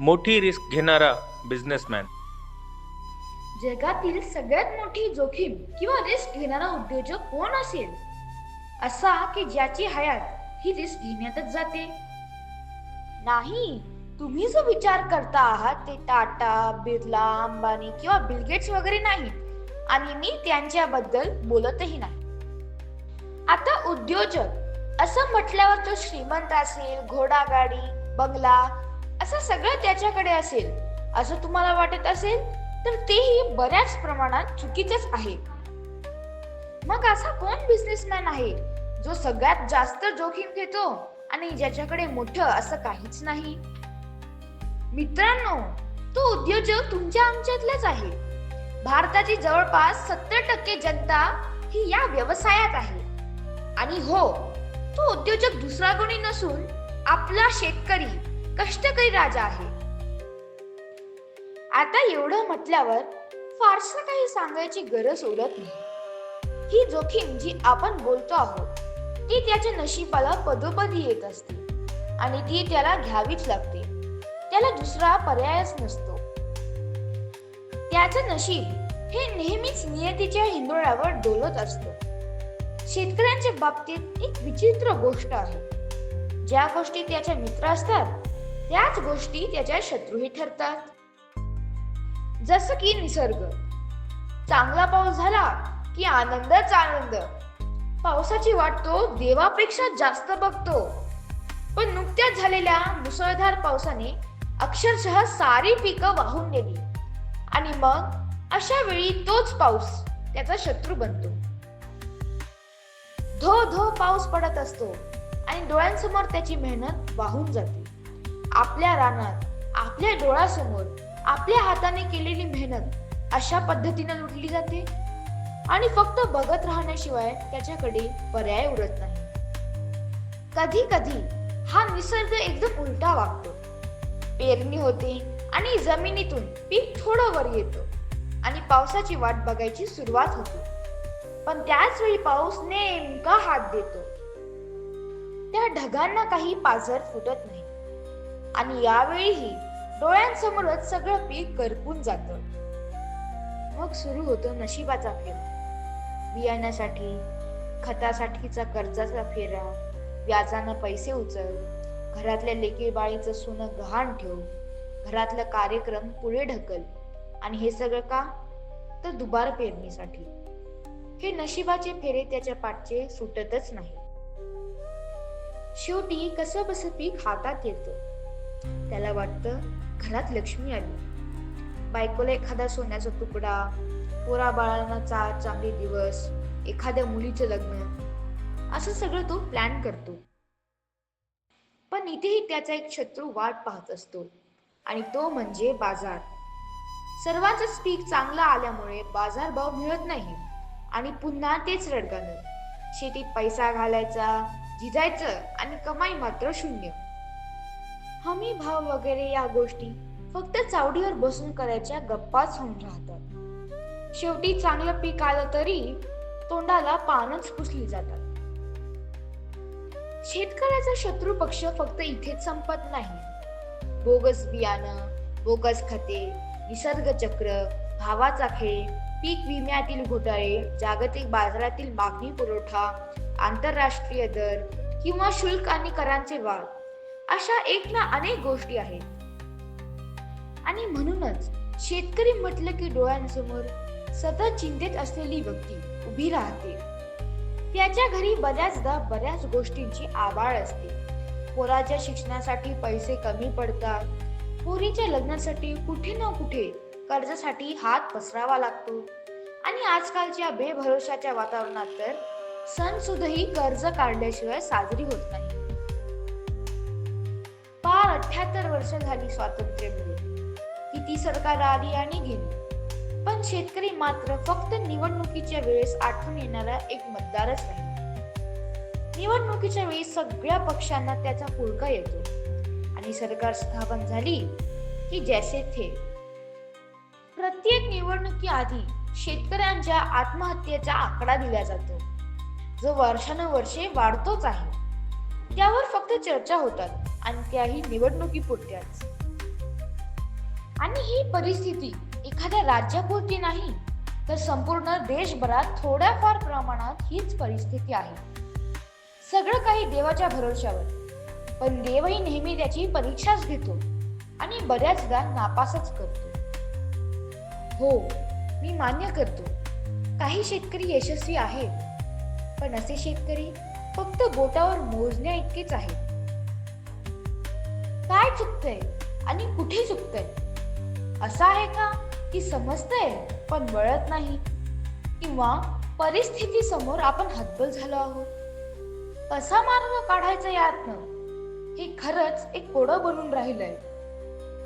मोठी रिस्क घेणारा बिझनेसमॅन. जगातील सगळ्यात मोठी जोखीम किंवा रिस्क घेणारा उद्योजक कोण असेल? असा की ज्याची हयात ही रिस्क घेण्यातच जाते. नाही तुम्ही जो विचार करता आहात ते टाटा बिर्ला अंबानी किंवा बिलगेट्स वगैरे नाहीत आणि मी त्यांच्याबद्दल बोलतही नाही. आता उद्योजक असं म्हटल्यावर तो श्रीमंत असेल घोडागाडी बंगला असं सगळं त्याच्याकडे असेल असं तुम्हाला वाटत असेल तर तेही बऱ्याच प्रमाणात चुकीचंच आहे. मग असा कोण बिझनेसमॅन आहे जो सगळ्यात जास्त जोखीम घेतो आणि ज्याच्याकडे मोठं असं काहीच नाही? मित्रांनो तो उद्योजक तुमच्या आमच्यातलाच आहे. भारताची जवळपास सत्तर टक्के जनता ही या व्यवसायात आहे. आणि हो तो उद्योजक दुसरा कोणी नसून आपला शेतकरी कष्टकरी राजा आहे. आता एवढं म्हटल्यावर फारसं काही सांगायची गरज उरत नाही. ही जोखीम जी आपण बोलतो आहोत ती त्याच्या नशिबाला पदोपदी येत असते आणि ती त्याला घ्यावीच लागते. त्याला दुसरा पर्यायच नसतो. त्याचं नशीब हे नेहमीच नियतीच्या हिंदोळ्यावर डोलत असतो. शेतकऱ्यांच्या बाबतीत एक विचित्र गोष्ट आहे. ज्या गोष्टी त्याच्या मित्र असतात त्याच गोष्टी त्याच्या शत्रूही ठरतात. जसं की निसर्ग. चांगला पाऊस झाला की आनंदच आनंद. पावसाची वाट तो देवापेक्षा जास्त बघतो. पण नुकत्याच झालेल्या मुसळधार पावसाने अक्षरशः सारी पिकं वाहून नेली. आणि मग अशा वेळी तोच पाऊस त्याचा शत्रू बनतो. धो धो पाऊस पडत असतो आणि डोळ्यांसमोर त्याची मेहनत वाहून जाते. आपल्या रानात आपल्या डोळ्यासमोर आपल्या हाताने केलेली मेहनत अशा पद्धतीने लुटली जाते? आणि फक्त बघत राहण्याशिवाय त्याच्याकडे पर्याय उरत नाही. कधी कधी हा निसर्ग एकदम उलटा वागतो. पेरणी होते आणि जमिनीतून पीक थोडं वर येतं आणि पावसाची वाट बघायची सुरुवात होते. पण त्याच वेळी पाऊस नेमका हात देतो. त्या ढगांना काही पाझर फुटत नाही. आणि यावेळीही डोळ्यांसमोरच सगळं पीक करपून जात. मग सुरू होतो नशिबाचा फेरा. बियाण्यासाठी खतासाठीचा कर्जाचा फेरा व्याजानं पैसे उचल घरातल्या लेकी बाळीचं सोनं गहाण ठेव घरातला कार्यक्रम पुढे ढकल. आणि हे सगळं का? तर दुबार पेरणीसाठी. हे नशिबाचे फेरे त्याच्या पाठचे सुटतच नाही. शेवटी कसं बस पीक हातात येतं? त्याला वाटतं घरात लक्ष्मी आली. बायकोला एखादा सोन्याचा तुकडा पोरा बाळांना चार चांगले दिवस एखाद्या मुलीचं लग्न असं सगळं तो प्लॅन करतो. पण इथेही त्याचा एक शत्रू वाट पाहत असतो आणि तो म्हणजे बाजार. सर्वांचंच पीक चांगलं आल्यामुळे बाजार भाव मिळत नाही आणि पुन्हा तेच रडगाणं. शेतीत पैसा घालायचा झिजायचं आणि कमाई मात्र शून्य. हमी भाव वगैरे या गोष्टी फक्त चावडीवर बसून करायच्या गप्पाच होऊन राहतात. शेवटी चांगलं पीक आलं तरी तोंडाला पानच पुसली जातात. शेतकऱ्याचा शत्रू पक्ष फक्त इथेच संपत नाही. बोगस बियाणं बोगस खते निसर्ग चक्र भावाचा खेळ पीक विम्यातील घोटाळे जागतिक बाजारातील मागणी पुरवठा आंतरराष्ट्रीय दर किंवा शुल्क आणि करांचे वाद अशा एक ना अनेक गोष्टी आहेत. आणि म्हणूनच शेतकरी म्हटलं की डोळ्यांसमोर सतत चिंतेत असलेली व्यक्ती उभी राहते. त्याच्या घरी बऱ्याचदा बऱ्याच गोष्टींची आबाळ असते. पोराच्या शिक्षणासाठी पैसे कमी पडतात. पोरीच्या लग्नासाठी कुठे ना कुठे कर्जासाठी हात पसरावा लागतो. आणि आजकालच्या बेभरोशाच्या वातावरणात तर सण सुद्धाही कर्ज काढल्याशिवाय साजरी होत नाही. अठ्याहत्तर वर्ष झाली स्वातंत्र्य मिळून किती सरकार आली आणि गेली? पण शेतकरी मात्र फक्त निवडणुकीच्या वेळेस आठवण येणारा एक मतदारच नाही. निवडणुकीच्या वेळी सगळ्या पक्षांना त्याचा फुलका येतो. आणि सरकार स्थापन झाली की जैसे थे. प्रत्येक निवडणुकी आधी शेतकऱ्यांच्या आत्महत्येचा आकडा दिला जातो. जो वर्षानुवर्षे वाढतोच आहे. त्यावर फक्त चर्चा होतात आणि त्याही निवडणुकीपुरत्याच. आणि ही परिस्थिती एखाद्या राज्यापुरती नाही तर संपूर्ण देशभरात थोड्याफार प्रमाणात हीच परिस्थिती आहे. सगळं काही देवाच्या भरोशावर पण देवही नेहमी त्याची परीक्षाच घेतो आणि बऱ्याचदा नापासच करतो. हो मी मान्य करतो. काही शेतकरी यशस्वी आहेत पण असे शेतकरी फक्त बोटावर मोजण्या इतकेच आहेत. काय चुकतंय आणि कुठे चुकतंय? असं आहे का की समजतंय पण वळत नाही? किंवा परिस्थिती समोर आपण हतबल झालो आहोत? कसा मार्ग काढायचा यातनं? हे खरंच एक कोडं बनून राहिलंय.